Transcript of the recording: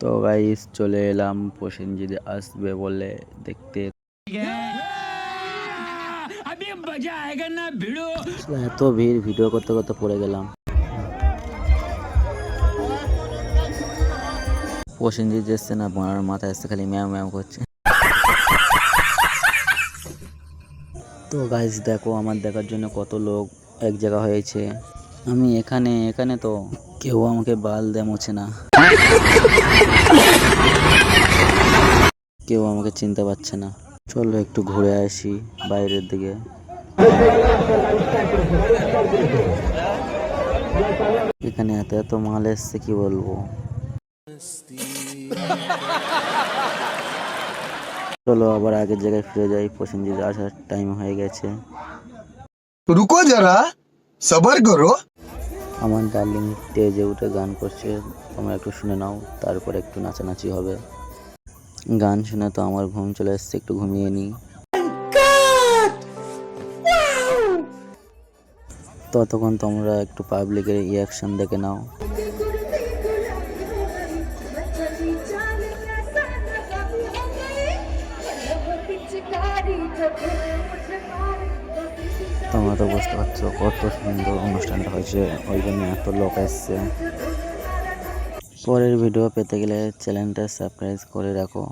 তো গাইস চলে এলাম। প্রসেনজিৎ আসবে বলে দেখতে। এত ভিড়, ভিডিও করতে করতে পড়ে গেলাম। প্রসেনজিৎ এসছে না, বোনার মাথায় এসছে খালি ম্যাম ম্যাম করছে। তো গাইস দেখো, আমার দেখার জন্য কত লোক এক জায়গা হয়েছে। আমি এখানে এখানে তো কেউ আমাকে বাল দেমোছে না। কেউ আমাকে চিনতে পারছে না। চলো একটু ঘুরে আসি বাইরের দিকে। এখানে এত এত মাল এসছে, কি বলব? চলো আবার আগের জায়গায় ফিরে যাই। প্রসেনজিৎ আসার টাইম হয়ে গেছে। রুকো যারা, সবার করো। আমার ডার্লিং স্টেজে উঠে গান করছে, তোমরা একটু শুনে নাও, তারপর একটু নাচানাচি হবে। গান শুনে তো আমার ঘুম চলে এসছে, একটু ঘুমিয়ে নিই। ততক্ষণ তোমরা একটু পাবলিকের রিয়াকশন দেখে নাও। তোমরা তো বুঝতে পারছ কত সুন্দর অনুষ্ঠানটা হয়েছে, ওই জন্য এত লোক এসছে পরের ভিডিও পেতে গেলে চ্যানেলটা সাবস্ক্রাইব করে রাখো।